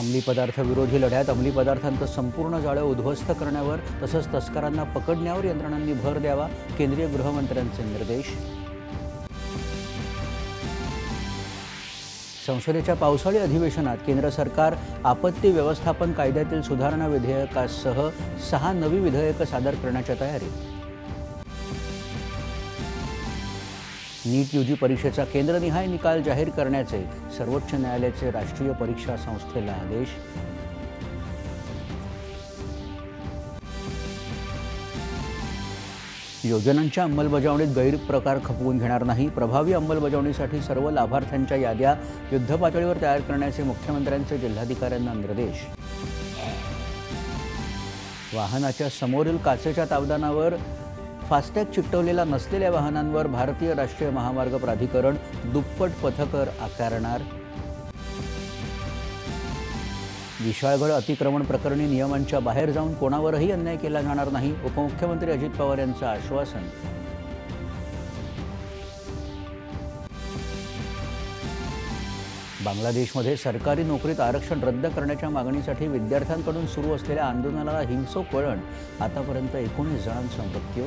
अंमली पदार्थ विरोधी लढ्यात अंमली पदार्थांचं संपूर्ण जाळं उद्ध्वस्त करण्यावर तसंच तस्करांना पकडण्यावर यंत्रणांनी भर द्यावा केंद्रीय गृहमंत्र्यांचे निर्देश. संसदेच्या पावसाळी अधिवेशनात केंद्र सरकार आपत्ती व्यवस्थापन कायद्यातील सुधारणा विधेयकासह सहा नवी विधेयकं सादर करण्याच्या तयारीत नीट यूजी परीक्षेचा केंद्रनिहाय निकाल जाहीर करण्याचे सर्वोच्च न्यायालयाचे राष्ट्रीय परीक्षा संस्थेला आदेश योजनांच्या अंमलबजावणीत गैरप्रकार खपवून घेणार नाही. प्रभावी अंमलबजावणीसाठी सर्व लाभार्थ्यांच्या याद्या युद्धपातळीवर तयार करण्याचे मुख्यमंत्र्यांचे जिल्हाधिकाऱ्यांना निर्देश. वाहनाच्या समोरील काचेच्या तावदानावर फास्टॅग चिकटवलेला नसलेल्या वाहनांवर भारतीय राष्ट्रीय महामार्ग प्राधिकरण दुप्पट पथकर आकारणार. विशाळगड अतिक्रमण प्रकरणी नियमांच्या बाहेर जाऊन कोणावरही अन्याय केला जाणार नाही उपमुख्यमंत्री अजित पवार यांचं आश्वासन. बांगलादेशमध्ये सरकारी नोकरीत आरक्षण रद्द करण्याच्या मागणीसाठी विद्यार्थ्यांकडून सुरू असलेल्या आंदोलनाला हिंसक वळण आतापर्यंत एकोणीस जणांचा मृत्यू.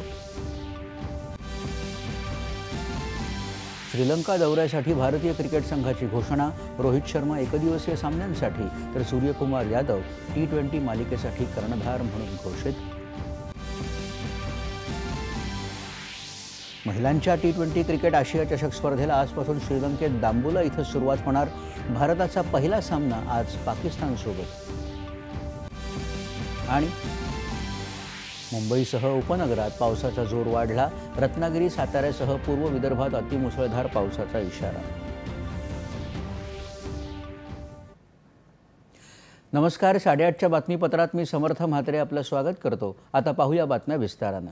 श्रीलंका दौऱ्यासाठी भारतीय क्रिकेट संघाची घोषणा. रोहित शर्मा एकदिवसीय सामन्यांसाठी तर सूर्यकुमार यादव टी ट्वेंटी मालिकेसाठी कर्णधार म्हणून घोषित. महिलांच्या टी ट्वेंटी क्रिकेट आशिया चषक स्पर्धेला आजपासून श्रीलंकेत दांबुला इथं सुरुवात होणार. भारताचा पहिला सामना आज पाकिस्तानसोबत. आणि मुंबईसह उपनगरात पावसाचा जोर वाढला. रत्नागिरी साताऱ्यासह पूर्व विदर्भात अतिमुसळधार पावसाचा इशारा. नमस्कार साडेआठच्या बातमीपत्रात मी समर्थ म्हात्रे आपलं स्वागत करतो. आता पाहूया बातम्या विस्तारानं.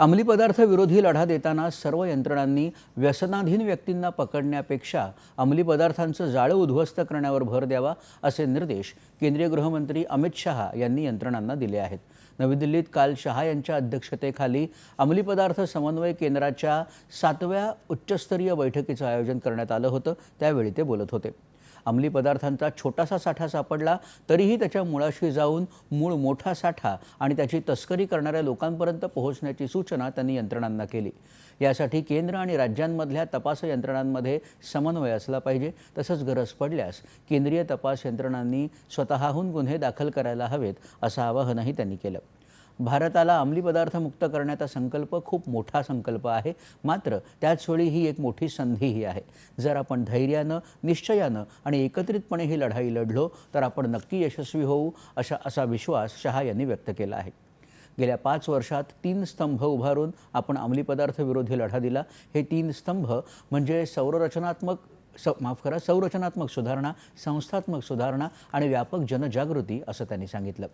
अंमली पदार्थ विरोधी लढा देताना सर्व यंत्रणांनी व्यसनाधीन व्यक्तींना पकडण्यापेक्षा अंमली पदार्थांचं जाळं उद्ध्वस्त करण्यावर भर द्यावा असे निर्देश केंद्रीय गृहमंत्री अमित शहा यांनी यंत्रणांना दिले आहेत. नवी दिल्लीत काल शहा यांच्या अध्यक्षतेखाली अंमली पदार्थ समन्वय केंद्राच्या सातव्या उच्चस्तरीय बैठकीचं आयोजन करण्यात आलं होतं. त्यावेळी ते बोलत होते. अंमली पदार्थांचा छोटासा साठा सापडला तरीही त्याच्या मुळाशी जाऊन मूळ मोठा साठा आणि त्याची तस्करी करणाऱ्या लोकांपर्यंत पोहोचण्याची सूचना त्यांनी यंत्रणांना केली. यासाठी केंद्र आणि राज्यांमधल्या तपास यंत्रणांमध्ये समन्वय असला पाहिजे तसंच गरज पडल्यास केंद्रीय तपास यंत्रणांनी स्वतःहून गुन्हे दाखल करायला हवेत असं आवाहनही त्यांनी केलं. भारताला अंमली पदार्थ मुक्त करण्याचा संकल्प खूप मोठा संकल्प आहे. मात्र त्याचवेळी ही एक मोठी संधीही आहे. जर आपण धैर्यानं निश्चयानं आणि एकत्रितपणे ही लढाई लढलो तर आपण नक्की यशस्वी होऊ अशा असा विश्वास शहा यांनी व्यक्त केला आहे. गेल्या पाच वर्षात तीन स्तंभ उभारून आपण अंमली पदार्थ विरोधी लढा दिला. हे तीन स्तंभ म्हणजे संरचनात्मक स माफ करा संरचनात्मक सुधारणा संस्थात्मक सुधारणा आणि व्यापक जनजागृती असं त्यांनी सांगितलं.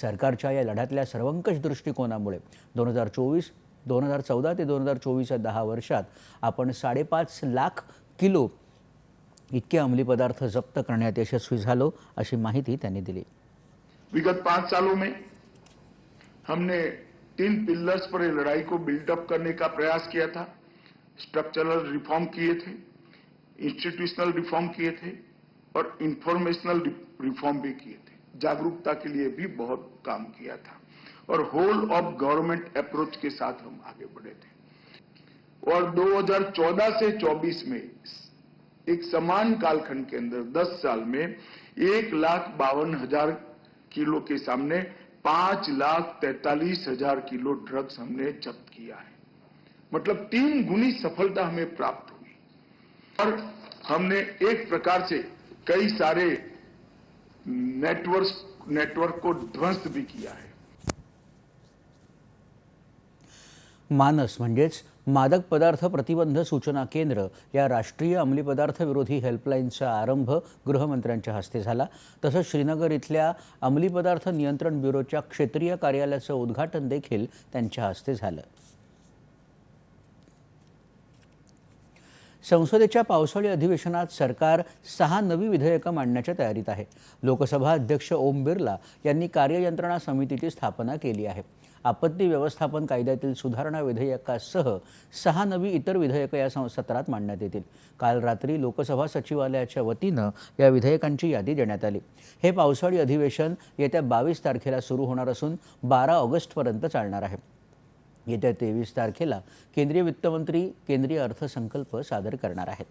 सरकारच्या या लढ्यातल्या सर्वंकष दृष्टिकोनामुळे दोन हजार चोवीस दोन हजार चौदा ते दोन हजार चोवीस या दहा वर्षात आपण साडेपाच लाख किलो इतके अंमली पदार्थ जप्त करण्यात यशस्वी झालो अशी माहिती त्यांनी दिली. विगत पांच सालों में हमने तीन पिलर्स पर लड़ाई को बिल्डअप करने का प्रयास किया था स्ट्रक्चरल रिफॉर्म किए थे इंस्टीट्यूशनल रिफॉर्म किए थे और इंफॉर्मेशनल रिफॉर्म भी किए थे। जागरूकता के लिए भी बहुत काम किया था। और होल ऑफ़ गवर्नमेंट अप्रोच के साथ हम आगे बढ़े थे। और 2014 से 24 में एक समान कालखंड के अंदर 10 साल में एक लाख बावन हज़ार किलो के सामने पाँच लाख तैतालीस हज़ार किलो ड्रग्स हमने जब्त किया है। मतलब तीन गुनी सफलता हमें प्राप्त हुई और हमने एक प्रकार से कई सारे नेटवर्क नेटवर्क को ध्वस्त भी किया है। मानस म्हणजेच मादक पदार्थ प्रतिबंध सूचना केंद्र या राष्ट्रीय अंमली पदार्थ विरोधी हेल्पलाईनचा आरंभ गृहमंत्र्यांच्या हस्ते झाला. तसंच श्रीनगर इथल्या अंमली पदार्थ नियंत्रण ब्युरोच्या क्षेत्रीय कार्यालयाचं उद्घाटन देखील त्यांच्या हस्ते झालं. संसदेच्या पावसाळी अधिवेशनात सरकार सहा नवी विधेयकं मांडण्याच्या तयारीत आहे. लोकसभा अध्यक्ष ओम बिर्ला यांनी कार्ययंत्रणा समितीची स्थापना केली आहे. आपत्ती व्यवस्थापन कायद्यातील सुधारणा विधेयकासह सहा नवी इतर विधेयकं या सं- सत्रात मांडण्यात येतील. काल रात्री लोकसभा सचिवालयाच्या वतीनं या विधेयकांची यादी देण्यात आली. हे पावसाळी अधिवेशन येत्या बावीस तारखेला सुरू होणार असून बारा ऑगस्टपर्यंत चालणार आहे. येत्या तेवीस तारखेला केंद्रीय वित्तमंत्री केंद्रीय अर्थसंकल्प सादर करणार आहेत.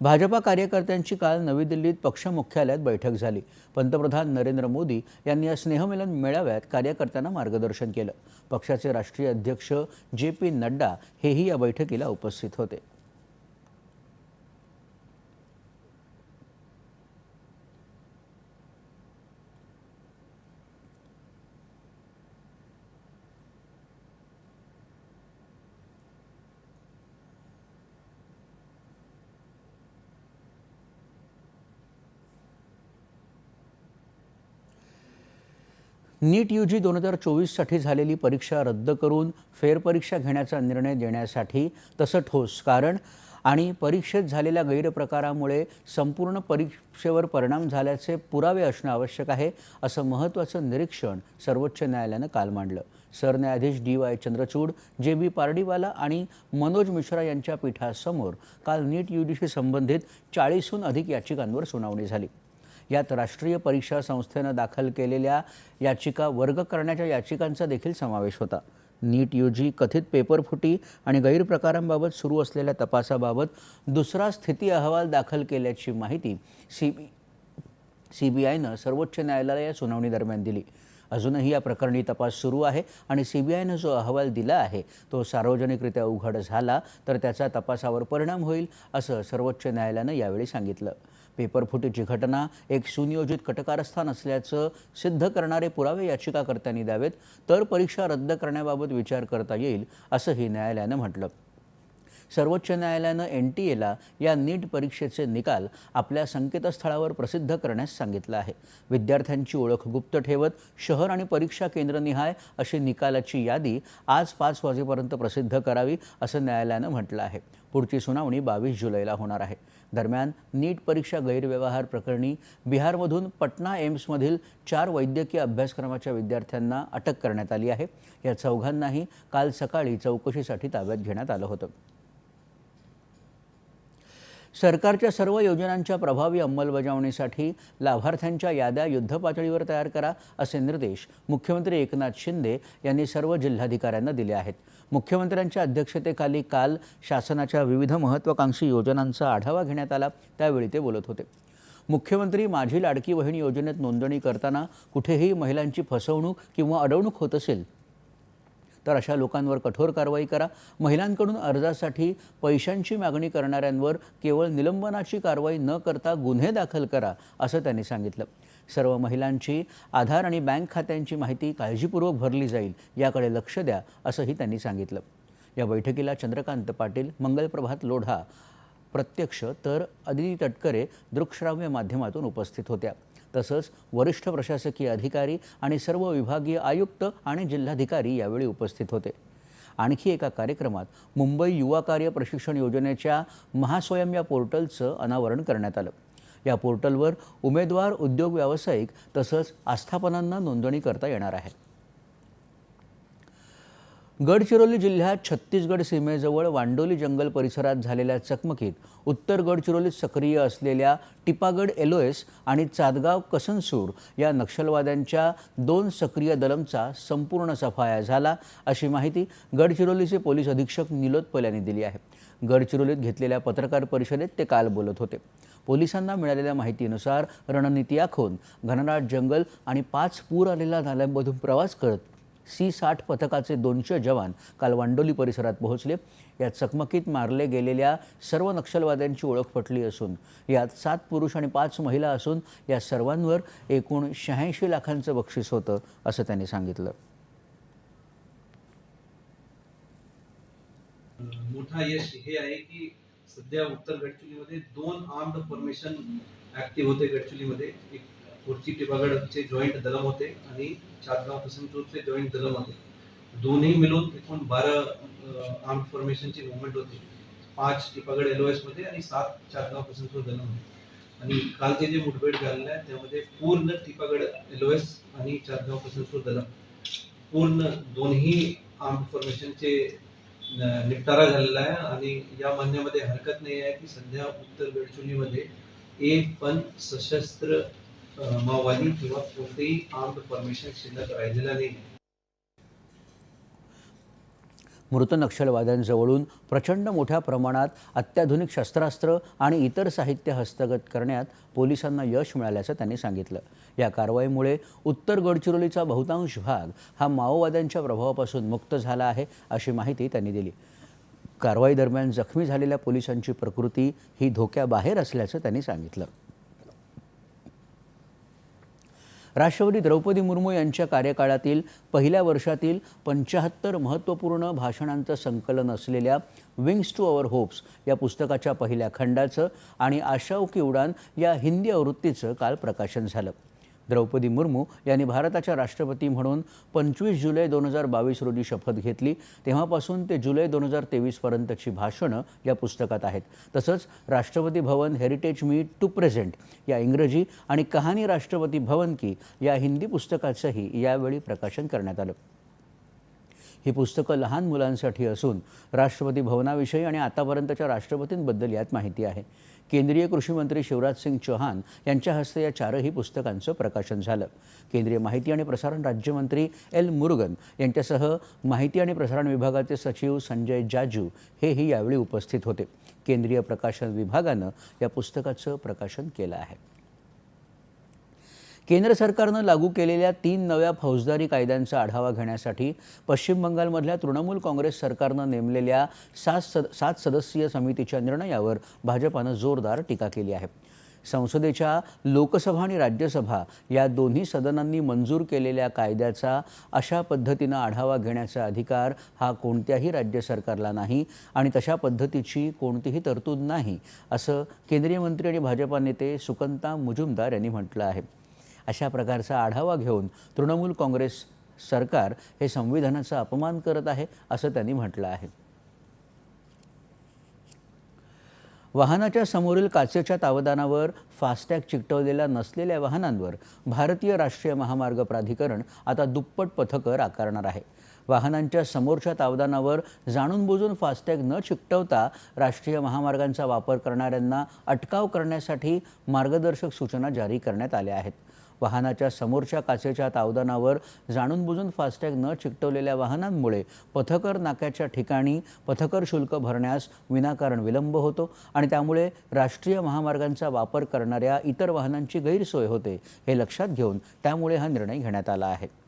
भाजपा कार्यकर्त्यांची काल नवी दिल्लीत पक्ष मुख्यालयात बैठक झाली. पंतप्रधान नरेंद्र मोदी यांनी या स्नेहमिलन मेळाव्यात कार्यकर्त्यांना मार्गदर्शन केलं. पक्षाचे राष्ट्रीय अध्यक्ष जे पी नड्डा हेही या बैठकीला उपस्थित होते. नीट यू जी दोन हजार चोवीससाठी झालेली परीक्षा रद्द करून फेरपरीक्षा घेण्याचा निर्णय देण्यासाठी तसं ठोस कारण आणि परीक्षेत झालेल्या गैरप्रकारामुळे संपूर्ण परीक्षेवर परिणाम झाल्याचे पुरावे असणं आवश्यक आहे असं महत्त्वाचं निरीक्षण सर्वोच्च न्यायालयानं काल मांडलं. सरन्यायाधीश डी वाय चंद्रचूड जे बी पारडीवाला आणि मनोज मिश्रा यांच्या पीठासमोर काल नीट यू जीशी संबंधित चाळीसहून अधिक याचिकांवर सुनावणी झाली. यात राष्ट्रीय परीक्षा संस्थेनं दाखल केलेल्या याचिका वर्ग करण्याच्या याचिकांचा देखील समावेश होता. नीट यू जी कथित पेपरफुटी आणि गैरप्रकारांबाबत सुरू असलेल्या तपासाबाबत दुसरा स्थिती अहवाल दाखल केल्याची माहिती सी बी सी बी आयनं सर्वोच्च न्यायालयाला या सुनावणीदरम्यान दिली. अजूनही या प्रकरणी तपास सुरू आहे आणि सी बी आयनं जो अहवाल दिला आहे तो सार्वजनिकरित्या उघड झाला तर त्याचा तपासावर परिणाम होईल असं सर्वोच्च न्यायालयानं यावेळी सांगितलं. पेपरफुटीची घटना एक सुनियोजित कटकारस्थान असल्याचं सिद्ध करणारे पुरावे याचिकाकर्त्यांनी द्यावेत तर परीक्षा रद्द करण्याबाबत विचार करता येईल असंही न्यायालयानं म्हटलं. सर्वोच्च न्यायालयानं एन टी एला या नीट परीक्षेचे निकाल आपल्या संकेतस्थळावर प्रसिद्ध करण्यास सांगितलं आहे. विद्यार्थ्यांची ओळख गुप्त ठेवत शहर आणि परीक्षा केंद्रनिहाय अशी निकालाची यादी आज पाच वाजेपर्यंत प्रसिद्ध करावी असं न्यायालयानं म्हटलं आहे. पुढची सुनावणी बावीस जुलैला होणार आहे. दरम्यान नीट परीक्षा गैरव्यवहार प्रकरणी बिहारमधून पटना एम्समधील चार वैद्यकीय अभ्यासक्रमाच्या विद्यार्थ्यांना अटक करण्यात आली आहे. या चौघांनाही काल सकाळी चौकशीसाठी ताब्यात घेण्यात आलं होतं. सरकारच्या सर्व योजनांच्या प्रभावी अंमलबजावणीसाठी लाभार्थ्यांच्या याद्या युद्धपातळीवर तयार करा असे निर्देश मुख्यमंत्री एकनाथ शिंदे यांनी सर्व जिल्हाधिकाऱ्यांना दिले आहेत. मुख्यमंत्र्यांच्या अध्यक्षतेखाली काल शासनाच्या विविध महत्त्वाकांक्षी योजनांचा आढावा घेण्यात आला त्यावेळी ते बोलत होते. मुख्यमंत्री माझी लाडकी बहीण योजनेत नोंदणी करताना कुठेही महिलांची फसवणूक किंवा अडवणूक होत असेल तर अशा लोकांवर कठोर कारवाई करा. महिलांकडून अर्जासाठी पैशांची मागणी करणाऱ्यांवर केवळ निलंबनाची कारवाई न करता गुन्हे दाखल करा असं त्यांनी सांगितलं. सर्व महिलांची आधार आणि बँक खात्यांची माहिती काळजीपूर्वक भरली जाईल याकडे लक्ष द्या असंही त्यांनी सांगितलं. या बैठकीला चंद्रकांत पाटील मंगलप्रभात लोढा प्रत्यक्ष तर अदिती तटकरे दृकश्राव्य माध्यमातून उपस्थित होत्या. तसंच वरिष्ठ प्रशासकीय अधिकारी आणि सर्व विभागीय आयुक्त आणि जिल्हाधिकारी यावेळी उपस्थित होते. आणखी एका कार्यक्रमात मुंबई युवा कार्य प्रशिक्षण योजनेच्या महास्वयं या पोर्टलचं अनावरण करण्यात आलं. या पोर्टलवर उमेदवार उद्योग व्यावसायिक तसंच आस्थापनांना नोंदणी करता येणार आहे. गडचिरोली जिल्ह्यात छत्तीसगड सीमेजवळ वांडोली जंगल परिसरात झालेल्या चकमकीत उत्तर गडचिरोलीत सक्रिय असलेल्या टिपागड एलोएस आणि चादगाव कसनसूर या नक्षलवाद्यांच्या दोन सक्रिय दलमचा संपूर्ण सफाया झाला अशी माहिती गडचिरोलीचे पोलीस अधीक्षक निलोत्पल यांनी दिली आहे. गडचिरोलीत घेतलेल्या पत्रकार परिषदेत ते काल बोलत होते. पोलिसांना मिळालेल्या माहितीनुसार रणनीती आखून घनदाट जंगल आणि पाच पूर आलेल्या नाल्यांमधून प्रवास करत सी साठ पथकाचे दोनशे जवान काल वांडोली परिसरात पोहोचले. या चकमकीत मारले गेलेल्या सर्व नक्षलवाद्यांची ओळख पटली असून यात सात पुरुष आणि पाच महिला असून या सर्वांवर एकूण शहाऐंशी लाखांचं बक्षीस होतं असं त्यांनी सांगितलं. मोठा यश हे आहे की सध्या उत्तर गडचिरोलीमध्ये दोन आर्म्ड फॉर्मेशन ऍक्टिव्ह होते गडचिरोलीमध्ये एक कुर्ची टिबागडचे जॉईंट दलम होते आणि चातगाव कसमचूरचे जॉईंट दलम होते. दोन्ही मिळून एकूण बारा आर्म फॉर्मेशनची मुवमेंट होती. पाच टिपागड एलओएसमध्ये आणि सात चातगाव कसमचूर दलम होते. आणि कालचे जे मुठभेड झालेलं आहे त्यामध्ये पूर्ण टिपागड एलओएस आणि चातगाव कसमचूर दलम. पूर्ण दोन्ही आर्म फॉर्मेशनचे निपटारा झालेला आहे आणि या म्हणण्यामध्ये हरकत नाही आहे की सध्या उत्तर गडचिरोलीमध्ये एक पण सशस्त्र माओवादी किंवा कोणतेही आर्म्ड फॉर्मेशन शिल्लक राहिलेला नाही. मृत नक्षलवाद्यांजवळून प्रचंड मोठ्या प्रमाणात अत्याधुनिक शस्त्रास्त्र आणि इतर साहित्य हस्तगत करण्यात पोलिसांना यश मिळाल्याचं त्यांनी सांगितलं. या कारवाईमुळे उत्तर गडचिरोलीचा बहुतांश भाग हा माओवाद्यांच्या प्रभावापासून मुक्त झाला आहे अशी माहिती त्यांनी दिली. कारवाई दरम्यान जखमी झालेल्या पोलिसांची प्रकृती ही धोक्याबाहेर असल्याचं त्यांनी सांगितलं. राष्ट्रपती द्रौपदी मुर्मू यांच्या कार्यकाळातील पहिल्या वर्षातील पंचाहत्तर महत्त्वपूर्ण भाषणांचं संकलन असलेल्या विंग्स टू अवर होप्स या पुस्तकाच्या पहिल्या खंडाचं आणि आशाओकी उडान या हिंदी आवृत्तीचं काल प्रकाशन झालं. द्रौपदी मुर्मू यांनी भारताच्या राष्ट्रपती म्हणून पंचवीस जुलै दोन हजार बावीस रोजी शपथ घेतली. तेव्हापासून ते जुलै दोन हजार तेवीसपर्यंतची भाषणं या पुस्तकात आहेत. तसंच Rashtrapati Bhavan heritage me to present या इंग्रजी आणि कहाणी राष्ट्रपती भवन की या हिंदी पुस्तकाचंही यावेळी प्रकाशन करण्यात आलं. ही पुस्तकं लहान मुलांसाठी असून राष्ट्रपती भवनाविषयी आणि आतापर्यंतच्या राष्ट्रपतींबद्दल यात माहिती आहे. केंद्रीय कृषी मंत्री शिवराज सिंग चौहान यांच्या हस्ते या चारही पुस्तकांचं प्रकाशन झालं. केंद्रीय माहिती आणि प्रसारण राज्यमंत्री एल मुरुगन यांच्यासह माहिती आणि प्रसारण विभागाचे सचिव संजय जाजू हेही यावेळी उपस्थित होते. केंद्रीय प्रकाशन विभागानं या पुस्तकाचं प्रकाशन केलं आहे. केंद्र सरकारनं लागू केलेल्या तीन नव्या फौजदारी कायद्यांचा आढावा घेण्यासाठी पश्चिम बंगालमधल्या तृणमूल काँग्रेस सरकारनं नेमलेल्या सात सद सात सदस्यीय समितीच्या निर्णयावर भाजपानं जोरदार टीका केली आहे. संसदेच्या लोकसभा आणि राज्यसभा या दोन्ही सदनांनी मंजूर केलेल्या कायद्याचा अशा पद्धतीनं आढावा घेण्याचा अधिकार हा कोणत्याही राज्य सरकारला नाही आणि तशा पद्धतीची कोणतीही तरतूद नाही असं केंद्रीय मंत्री आणि भाजपा नेते सुकंता मुजुमदार यांनी म्हटलं आहे. अशा प्रकारचा आढावा घेऊन तृणमूल काँग्रेस सरकार हे संविधानाचा अपमान करत आहे असं त्यांनी म्हटलं आहे. वाहनाच्या समोरील काचेच्या तावदानावर फास्टॅग चिकटवलेल्या नसलेल्या वाहनांवर भारतीय राष्ट्रीय महामार्ग प्राधिकरण आता दुप्पट पथकर आकारणार आहे. वाहनांच्या समोरच्या तावदानावर जाणून बुजून फास्टॅग न चिकटवता राष्ट्रीय महामार्गांचा वापर करणाऱ्यांना अटकाव करण्यासाठी मार्गदर्शक सूचना जारी करण्यात आल्या आहेत. वाहनाच्या समोरच्या काचेच्या तावदानावर जाणून बुजून फास्टॅग न चिकटवलेल्या वाहनांमुळे पथकर नाक्याच्या ठिकाणी पथकर शुल्क भरण्यास विनाकारण विलंब होतो आणि त्यामुळे राष्ट्रीय महामार्गांचा वापर करणाऱ्या इतर वाहनांची गैरसोय होते हे लक्षात घेऊन त्यामुळे हा निर्णय घेण्यात आला आहे.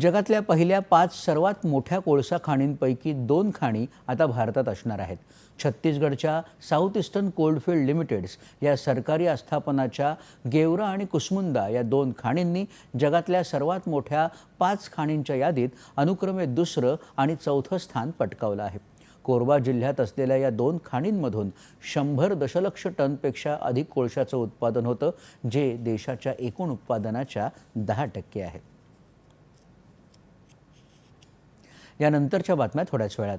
जगातल्या पहिल्या पाच सर्वात मोठ्या कोळसा खाणींपैकी दोन खाणी आता भारतात असणार आहेत. छत्तीसगडच्या साऊथ इस्टर्न कोल्डफिल्ड लिमिटेड्स या सरकारी आस्थापनाच्या गेवरा आणि कुसमुंदा या दोन खाणींनी जगातल्या सर्वात मोठ्या पाच खाणींच्या यादीत अनुक्रमे दुसरं आणि चौथं स्थान पटकावलं आहे. कोरबा जिल्ह्यात असलेल्या या दोन खाणींमधून शंभर दशलक्ष टनपेक्षा अधिक कोळशाचं उत्पादन होतं जे देशाच्या एकूण उत्पादनाच्या दहा टक्के आहे. यानंतरच्या बातम्या थोड्याच वेळात.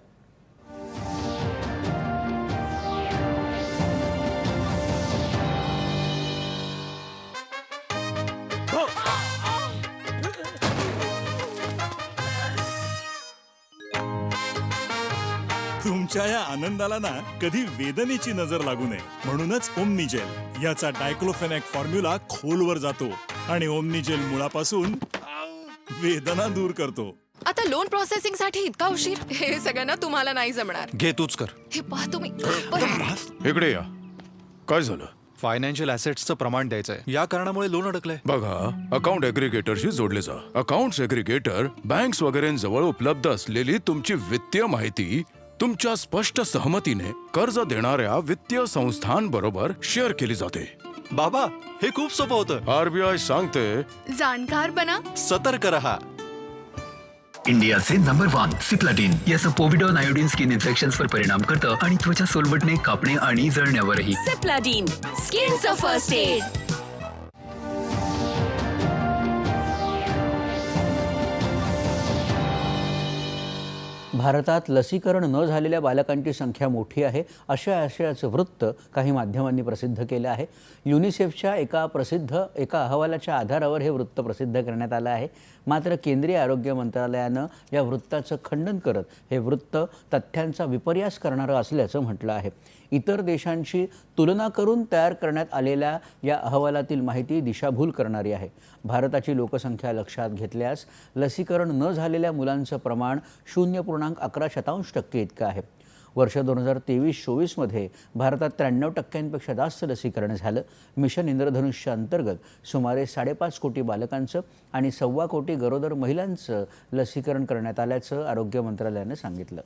तुमच्या या आनंदाला ना कधी वेदनेची नजर लागू नये. म्हणूनच ओमनिजेल याचा डायक्लोफेनॅक फॉर्म्युला खोलवर जातो आणि ओमनिजेल मुळापासून वेदना दूर करतो. आता लोन प्रोसेसिंगसाठी इतका उशीर? हे सगळ्यांना तुम्हाला नाही जमणार. घे तूच कर. हे पहा तुम्ही. इकडे या. काय झालं? फायनान्शियल ऍसेट्सचं प्रमाण द्यायचंय. या कारणामुळे लोन अडकलंय. बघा अकाउंट एग्रीगेटरशी जोडले जा. अकाउंट एग्रीगेटर बँक्स वगैरेंजवळ उपलब्ध असलेली तुमची वित्तीय माहिती तुमच्या स्पष्ट सहमतीने कर्ज देणाऱ्या वित्तीय संस्थांबरोबर शेअर केली जाते. बाबा हे खूप सोपं होतं. आरबीआय सांगते जाणकार बना सतर्क रहा. इंडियाचे नंबर वन सिप्लाटिन याचं पोविडॉन आयोडीन स्किन इन्फेक्शन्सवर परिणाम करतं आणि त्वचा सोलवटणे कापणे आणि जळण्यावरही. सेप्लाडीन स्किनचं फर्स्ट एड भारतात लसीकरण न झालेल्या बालकांची संख्या मोठी आहे. अशा आशयाचं वृत्त काही माध्यमांनी प्रसिद्ध केलं आहे. युनिसेफच्या एका प्रसिद्ध एका अहवालाच्या आधारावर हे वृत्त प्रसिद्ध करण्यात आलं आहे. मात्र केंद्रीय आरोग्य मंत्रालयानं या वृत्ताचं खंडन करत हे वृत्त तथ्यांचा विपर्यास करणारं असल्याचं म्हटलं आहे. इतर देशांशी तुलना करून तयार करण्यात आलेल्या या अहवालातील माहिती दिशाभूल करणारी आहे. भारताची लोकसंख्या लक्षात घेतल्यास लसीकरण न झालेल्या मुलांचं प्रमाण शून्य पूर्णांक अकरा शतांश टक्के इतकं आहे. वर्ष दोन हजार तेवीस चोवीसमध्ये भारतात त्र्याण्णव टक्क्यांपेक्षा जास्त लसीकरण झालं. मिशन इंद्रधनुष्य अंतर्गत सुमारे साडेपाच कोटी बालकांचं आणि सव्वा कोटी गरोदर महिलांचं लसीकरण करण्यात आल्याचं आरोग्य मंत्रालयानं सांगितलं.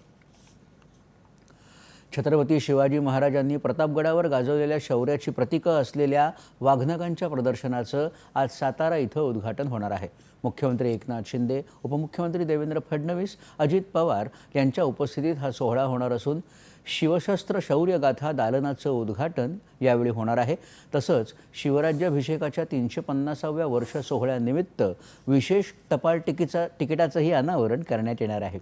छत्रपती शिवाजी महाराजांनी प्रतापगडावर गाजवलेल्या शौर्याची प्रतीकं असलेल्या वाघनकांच्या प्रदर्शनाचं आज सातारा इथं उद्घाटन होणार आहे. मुख्यमंत्री एकनाथ शिंदे उपमुख्यमंत्री देवेंद्र फडणवीस अजित पवार यांच्या उपस्थितीत हा सोहळा होणार असून शिवशस्त्र शौर्यगाथा दालनाचं उद्घाटन यावेळी होणार आहे. तसंच शिवराज्याभिषेकाच्या तीनशे पन्नासाव्या वर्ष सोहळ्यानिमित्त विशेष टपाल तिकीचा तिकिटाचंही अनावरण करण्यात येणार आहे.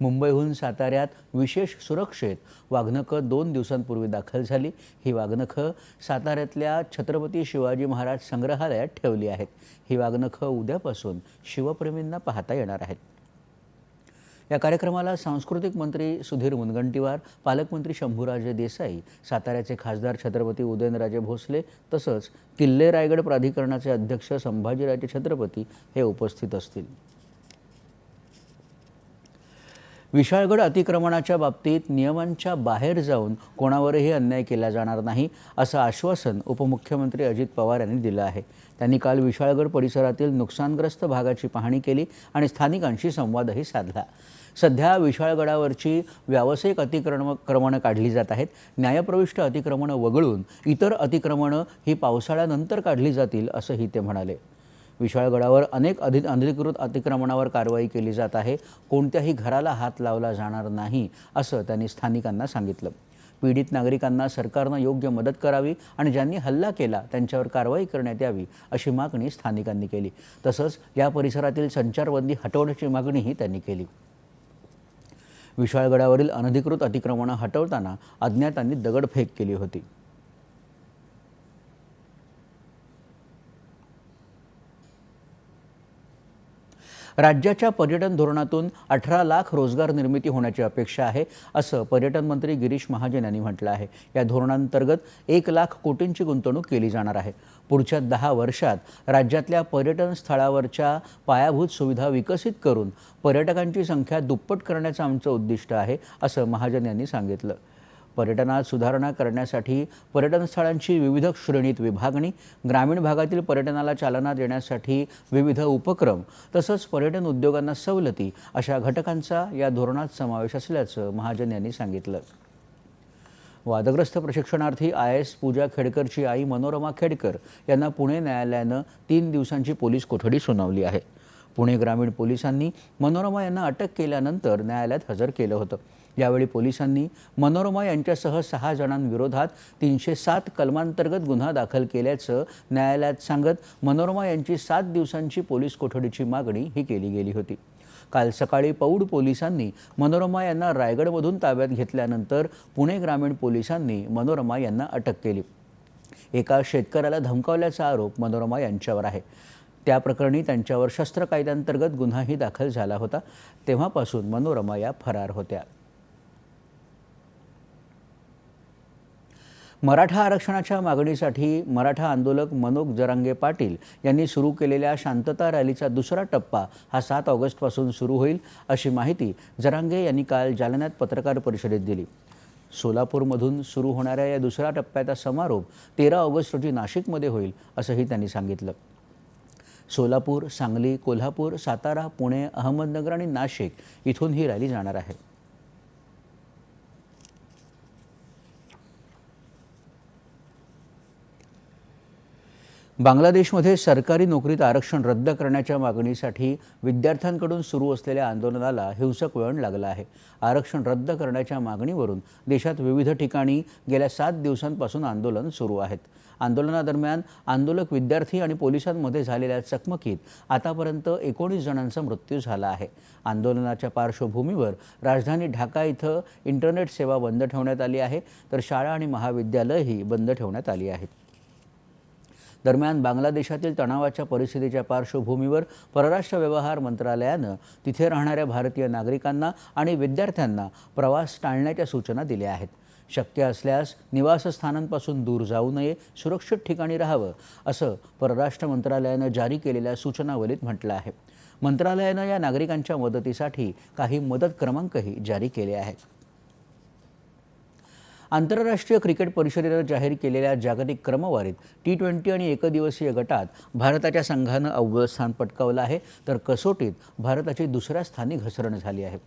मुंबईहून साताऱ्यात विशेष सुरक्षेत वाघनखं दोन दिवसांपूर्वी दाखल झाली. ही वाघनखं साताऱ्यातल्या छत्रपती शिवाजी महाराज संग्रहालयात ठेवली आहेत. ही वाघनखं उद्यापासून शिवप्रेमींना पाहता येणार आहेत. या कार्यक्रमाला सांस्कृतिक मंत्री सुधीर मुनगंटीवार पालकमंत्री शंभूराजे देसाई साताऱ्याचे खासदार छत्रपती उदयनराजे भोसले तसंच किल्ले रायगड प्राधिकरणाचे अध्यक्ष संभाजीराजे छत्रपती हे उपस्थित असतील. विशाळगड अतिक्रमणाच्या बाबतीत नियमांच्या बाहेर जाऊन कोणावरही अन्याय केला जाणार नाही असं आश्वासन उपमुख्यमंत्री अजित पवार यांनी दिलं आहे. त्यांनी काल विशाळगड परिसरातील नुकसानग्रस्त भागाची पाहणी केली आणि स्थानिकांशी संवादही साधला. सध्या विशाळगडावरची व्यावसायिक अतिक्रम क्रमणं काढली जात आहेत. न्यायप्रविष्ट अतिक्रमणं वगळून इतर अतिक्रमणं ही पावसाळ्यानंतर काढली जातील असंही ते म्हणाले. विशाळगडावर अनेक अधि अनधिकृत अतिक्रमणावर कारवाई केली जात आहे. कोणत्याही घराला हात लावला जाणार नाही असं त्यांनी स्थानिकांना सांगितलं. पीडित नागरिकांना सरकारनं योग्य मदत करावी आणि ज्यांनी हल्ला केला त्यांच्यावर कारवाई करण्यात यावी अशी मागणी स्थानिकांनी केली. तसंच या परिसरातील संचारबंदी हटवण्याची मागणीही त्यांनी केली. विशाळगडावरील अनधिकृत अतिक्रमणं हटवताना अज्ञातांनी दगडफेक केली होती. राज्याच्या पर्यटन धोरणातून अठरा लाख रोजगार निर्मिती होण्याची अपेक्षा आहे असं पर्यटन मंत्री गिरीश महाजन यांनी म्हटलं आहे. या धोरणांतर्गत एक लाख कोटींची गुंतवणूक केली जाणार आहे. पुढच्या दहा वर्षात राज्यातल्या पर्यटन स्थळावरच्या पायाभूत सुविधा विकसित करून पर्यटकांची संख्या दुप्पट करण्याचं आमचं उद्दिष्ट आहे असं महाजन यांनी सांगितलं. पर्यटनात सुधारणा करण्यासाठी पर्यटन स्थळांची विविध श्रेणीत विभागणी ग्रामीण भागातील पर्यटनाला चालना देण्यासाठी विविध उपक्रम तसंच पर्यटन उद्योगांना सवलती अशा घटकांचा या धोरणात समावेश असल्याचं महाजन यांनी सांगितलं. वादग्रस्त प्रशिक्षणार्थी आय एस पूजा खेडकरची आई मनोरमा खेडकर यांना पुणे न्यायालयानं तीन दिवसांची पोलीस कोठडी सुनावली आहे. पुणे ग्रामीण पोलिसांनी मनोरमा यांना अटक केल्यानंतर न्यायालयात हजर केलं होतं. यावेळी पोलिसांनी मनोरमा यांच्यासह सहा जणांविरोधात तीनशे सात कलमांतर्गत गुन्हा दाखल केल्याचं न्यायालयात सांगत मनोरमा यांची सात दिवसांची पोलीस कोठडीची मागणी ही केली गेली होती. काल सकाळी पौड पोलिसांनी मनोरमा यांना रायगडमधून ताब्यात घेतल्यानंतर पुणे ग्रामीण पोलिसांनी मनोरमा यांना अटक केली. एका शेतकऱ्याला धमकावल्याचा आरोप मनोरमा यांच्यावर आहे. त्या प्रकरणी त्यांच्यावर शस्त्र कायद्यांतर्गत गुन्हाही दाखल झाला होता. तेव्हापासून मनोरमा या फरार होत्या. मराठा आरक्षणाच्या मागणीसाठी मराठा आंदोलक मनोज जरांगे पाटील यांनी सुरू केलेल्या शांतता रॅलीचा दुसरा टप्पा हा सात ऑगस्टपासून सुरू होईल अशी माहिती जरांगे यांनी काल जालन्यात पत्रकार परिषदेत दिली. सोलापूरमधून सुरू होणाऱ्या या दुसऱ्या टप्प्याचा समारोप तेरा ऑगस्ट रोजी नाशिकमध्ये होईल असंही त्यांनी सांगितलं. सोलापूर सांगली कोल्हापूर सातारा पुणे अहमदनगर आणि नाशिक इथून ही रॅली जाणार आहे. बांगलादेशमध्ये सरकारी नोकरीत आरक्षण रद्द करण्याच्या मागणीसाठी विद्यार्थ्यांकडून सुरू असलेल्या आंदोलनाला हिंसक वळण लागलं आहे. आरक्षण रद्द करण्याच्या मागणीवरून देशात विविध ठिकाणी गेल्या सात दिवसांपासून आंदोलन सुरू आहेत. आंदोलनादरम्यान आंदोलक विद्यार्थी आणि पोलिसांमध्ये झालेल्या चकमकीत आतापर्यंत एकोणीस जणांचा मृत्यू झाला आहे. आंदोलनाच्या पार्श्वभूमीवर राजधानी ढाका इथं इंटरनेट सेवा बंद ठेवण्यात आली आहे. तर शाळा आणि महाविद्यालयही बंद ठेवण्यात आली आहेत. दरम्यान बांगलादेशातील तणावाच्या परिस्थितीच्या पार्श्वभूमीवर परराष्ट्र व्यवहार मंत्रालयानं तिथे राहणाऱ्या भारतीय नागरिकांना आणि विद्यार्थ्यांना प्रवास टाळण्याच्या सूचना दिल्या आहेत. शक्य असल्यास निवासस्थानांपासून दूर जाऊ नये सुरक्षित ठिकाणी राहावं असं परराष्ट्र मंत्रालयानं जारी केलेल्या सूचनावलीत म्हटलं आहे. मंत्रालयानं या नागरिकांच्या मदतीसाठी काही मदत क्रमांकही जारी केले आहेत. आंतरराष्ट्रीय क्रिकेट परिषदेनं जाहीर केलेल्या जागतिक क्रमवारीत टी ट्वेंटी आणि एकदिवसीय गटात भारताच्या संघानं अव्वल स्थान पटकावलं आहे. तर कसोटीत भारताची दुसऱ्या स्थानी घसरण झाली आहे.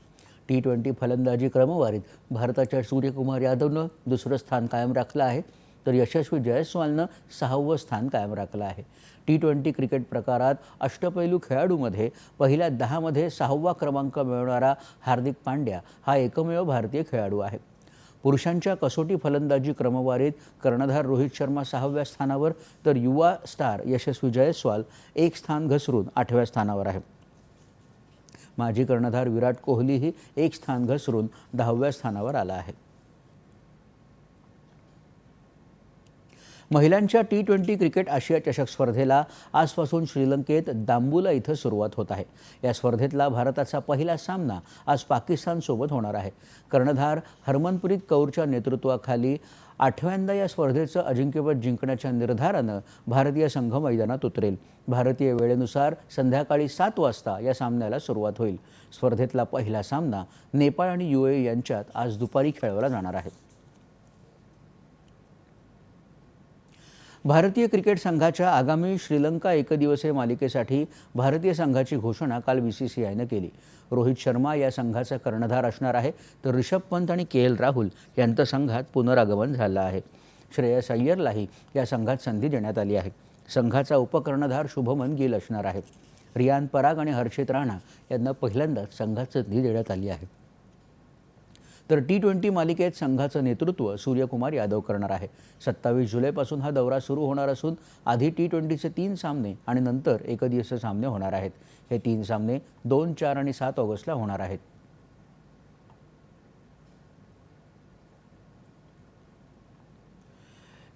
टी ट्वेंटी फलंदाजी क्रमवारीत भारताच्या सूर्यकुमार यादवनं दुसरं स्थान कायम राखलं आहे. तर यशस्वी जयस्वालनं सहावं स्थान कायम राखलं आहे. टी ट्वेंटी क्रिकेट प्रकारात अष्टपैलू खेळाडूमध्ये पहिल्या दहामध्ये सहावा क्रमांक मिळवणारा हार्दिक पांड्या हा एकमेव भारतीय खेळाडू आहे. पुरुषांच्या कसोटी फलंदाजी क्रमवारीत कर्णधार रोहित शर्मा सहाव्या स्थानावर तर युवा स्टार यशस्वी जयस्वाल एक स्थान घसरून आठव्या स्थानावर आहे. माजी कर्णधार विराट कोहलीही एक स्थान घसरून दहाव्या स्थानावर आला आहे. महिलांच्या टी ट्वेंटी क्रिकेट आशिया चषक स्पर्धेला आजपासून श्रीलंकेत दांबुला इथं सुरुवात होत आहे. या स्पर्धेतला भारताचा पहिला सामना आज पाकिस्तानसोबत होणार आहे. कर्णधार हरमनप्रीत कौरच्या नेतृत्वाखाली आठव्यांदा या स्पर्धेचं अजिंक्यपद जिंकण्याच्या निर्धारानं भारतीय संघ मैदानात उतरेल. भारतीय वेळेनुसार संध्याकाळी सात वाजता या सामन्याला सुरुवात होईल. स्पर्धेतला पहिला सामना नेपाळ आणि यू यांच्यात आज दुपारी खेळवला जाणार आहे. भारतीय क्रिकेट संघाच्या आगामी श्रीलंका एकदिवसीय मालिकेसाठी भारतीय संघाची घोषणा काल बी सी सी आयनं केली. रोहित शर्मा या संघाचा कर्णधार असणार आहे तर ऋषभ पंत आणि के एल राहुल यांचं संघात पुनरागमन झालं आहे. श्रेयस अय्यरलाही या संघात संधी देण्यात आली आहे. संघाचा उपकर्णधार शुभमन गिल असणार आहे. रियान पराग आणि हर्षित राणा यांना पहिल्यांदाच संघात संधी देण्यात आली आहे. तर टी ट्वेंटी मालिकेत संघाचं नेतृत्व सूर्यकुमार यादव करणार आहे. सत्तावीस जुलैपासून हा दौरा सुरू होणार असून आधी टी ट्वेंटीचे तीन सामने आणि नंतर एकदिवसीय सामने होणार आहेत. हे तीन सामने दोन चार आणि सात ऑगस्टला होणार आहेत.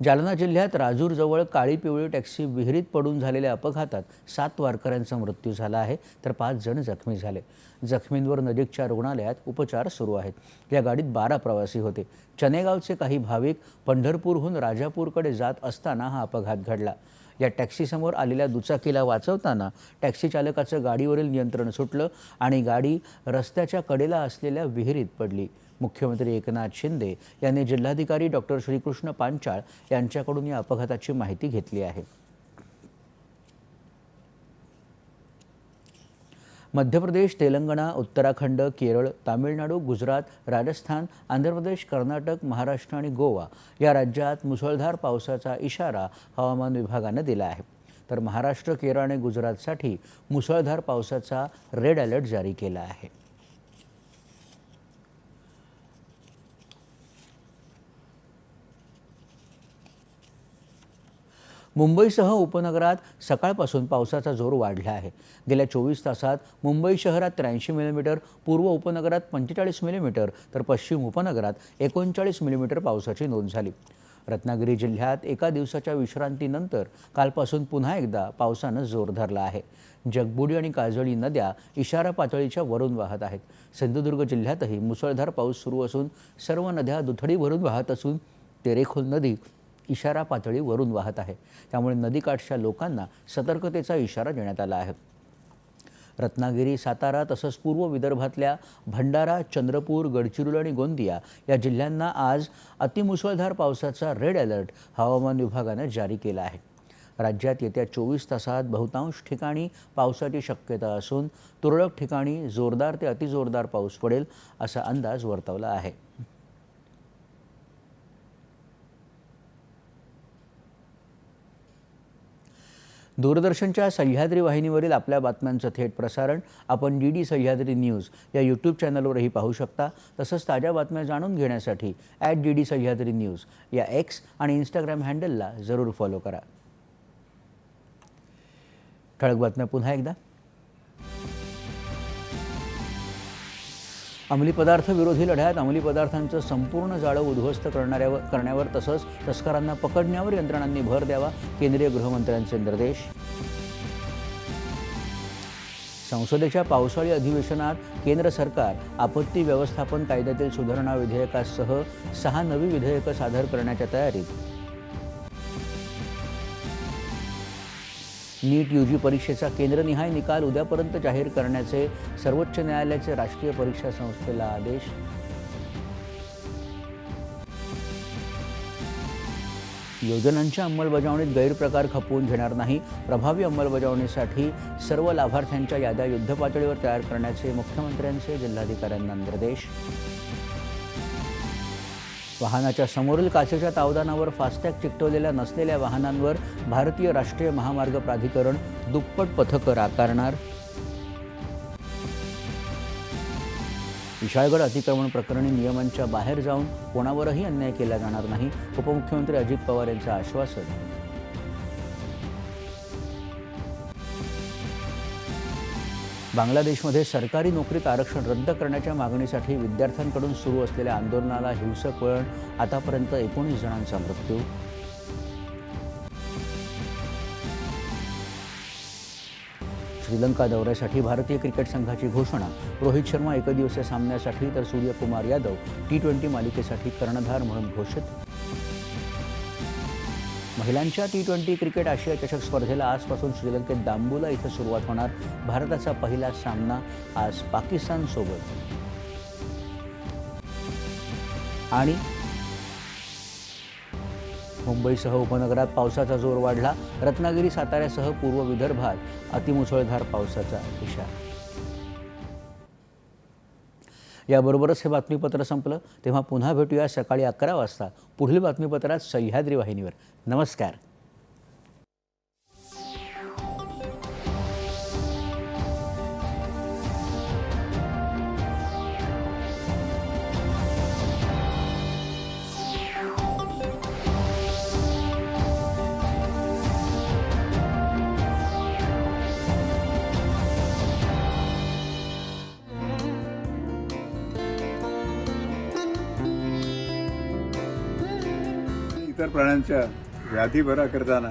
जालना जिल्ह्यात राजूरजवळ काळी पिवळी टॅक्सी विहिरीत पडून झालेल्या अपघातात सात वारकऱ्यांचा मृत्यू झाला आहे तर पाच जण जखमी झाले. जखमींवर नजीकच्या रुग्णालयात उपचार सुरू आहेत. या गाडीत बारा प्रवासी होते. चनेगावचे काही भाविक पंढरपूरहून राजापूरकडे जात असताना हा अपघात घडला. या टॅक्सीसमोर आलेल्या दुचाकीला वाचवताना टॅक्सी चालकाचं गाडीवरील नियंत्रण सुटलं आणि गाडी रस्त्याच्या कडेला असलेल्या विहिरीत पडली. मुख्यमंत्री एकनाथ शिंदे यांनी जिल्हाधिकारी डॉक्टर श्रीकृष्ण पांचाळ यांच्याकडून या अपघाताची माहिती घेतली आहे. मध्य प्रदेश तेलंगणा उत्तराखंड केरळ तामिळनाडू गुजरात राजस्थान आंध्र प्रदेश कर्नाटक महाराष्ट्र आणि गोवा या राज्यात मुसळधार पावसाचा इशारा हवामान विभागानं दिला आहे. तर महाराष्ट्र केरळ आणि गुजरातसाठी मुसळधार पावसाचा रेड अलर्ट जारी केला आहे. मुंबईसह उपनगरात सकाळपासून पावसाचा जोर वाढला आहे. गेल्या चोवीस तासात मुंबई शहरात त्र्याऐंशी मिलीमीटर पूर्व उपनगरात पंचेचाळीस मिलीमीटर तर पश्चिम उपनगरात एकोणचाळीस मिलीमीटर पावसाची नोंद झाली. रत्नागिरी जिल्ह्यात एका दिवसाच्या विश्रांतीनंतर कालपासून पुन्हा एकदा पावसानं जोर धरला आहे. जगबुडी आणि काजळी नद्या इशारा पातळीच्या वरून वाहत आहेत. सिंधुदुर्ग जिल्ह्यातही मुसळधार पाऊस सुरू असून सर्व नद्या दुथडी भरून वाहत असून तेरेखोल नदी इशारा पातळी वरून वाहत आहे. त्यामुळे नदीकाठच्या लोकांना सतर्कतेचा इशारा देण्यात आला आहे. रत्नागिरी सातारा तसंच पूर्व विदर्भातल्या भंडारा चंद्रपूर गडचिरोली आणि गोंदिया या जिल्ह्यांना आज अतिमुसळधार पावसाचा रेड अलर्ट हवामान विभागानं जारी केला आहे. राज्यात येत्या चोवीस तासात बहुतांश ठिकाणी पावसाची शक्यता असून तुरळक ठिकाणी जोरदार ते अतिजोरदार पाऊस पडेल असा अंदाज वर्तवला आहे. दूरदर्शनच्या सह्याद्री वाहिनीवरील आपल्या बातम्यांचं थेट प्रसारण आपण डी डी सह्याद्री न्यूज या यूट्यूब चॅनलवरही पाहू शकता. तसंच ताज्या बातम्या जाणून घेण्यासाठी at D D Sahyadri news या एक्स आणि इंस्टाग्राम हँडलला जरूर फॉलो करा. ठळक बातम्या पुन्हा एकदा. अंमली पदार्थ विरोधी लढ्यात अंमली पदार्थांचं संपूर्ण जाळं उद्ध्वस्त करणाऱ्यावर करण्यावर तसंच तस्करांना पकडण्यावर यंत्रणांनी भर द्यावा केंद्रीय गृहमंत्र्यांचे निर्देश. संसदेच्या पावसाळी अधिवेशनात केंद्र सरकार आपत्ती व्यवस्थापन कायद्यातील सुधारणा विधेयकासह सहा नवी विधेयकं सादर करण्याच्या तयारीत नीट यू जी परीक्षेचा केंद्रनिहाय निकाल उद्यापर्यंत जाहीर करण्याचे सर्वोच्च न्यायालयाचे राष्ट्रीय परीक्षा संस्थेला आदेश. योजनांच्या अंमलबजावणीत गैरप्रकार खपवून घेणार नाही. प्रभावी अंमलबजावणीसाठी सर्व लाभार्थ्यांच्या याद्या युद्धपातळीवर तयार करण्याचे मुख्यमंत्र्यांचे जिल्हाधिकाऱ्यांना निर्देश. वाहनाच्या समोरील काचेच्या तावदानावर फास्टॅग चिकटवलेल्या नसलेल्या वाहनांवर भारतीय राष्ट्रीय महामार्ग प्राधिकरण दुप्पट पथकर आकारणार विशाळगड अतिक्रमण प्रकरणी नियमांच्या बाहेर जाऊन कोणावरही अन्याय केला जाणार नाही उपमुख्यमंत्री अजित पवार यांचं आश्वासन. बांगलादेशमध्ये सरकारी नोकरीत आरक्षण रद्द करण्याच्या मागणीसाठी विद्यार्थ्यांकडून सुरू असलेल्या आंदोलनाला हिंसक वळण आतापर्यंत एकोणीस जणांचा मृत्यू. श्रीलंका दौऱ्यासाठी भारतीय क्रिकेट संघाची घोषणा. रोहित शर्मा एकदिवसीय सामन्यासाठी तर सूर्यकुमार यादव टी ट्वेंटी मालिकेसाठी कर्णधार म्हणून घोषित महिलांच्या टी ट्वेंटी क्रिकेट आशिया चषक स्पर्धेला आजपासून श्रीलंकेत दांबुला इथं सुरुवात होणार. भारताचा पहिला सामना आज पाकिस्तानसोबत. आणि मुंबईसह उपनगरात पावसाचा जोर वाढला. रत्नागिरी साताऱ्यासह पूर्व विदर्भात अतिमुसळधार पावसाचा इशारा. याबरोबरच हे बातमीपत्र संपलं. तेव्हा पुन्हा भेटूया सकाळी अकरा वाजता. पुढील बातमीपत्रात सह्याद्री वाहिनीवर. नमस्कार. प्राण्यांच्या व्याधी बरा करताना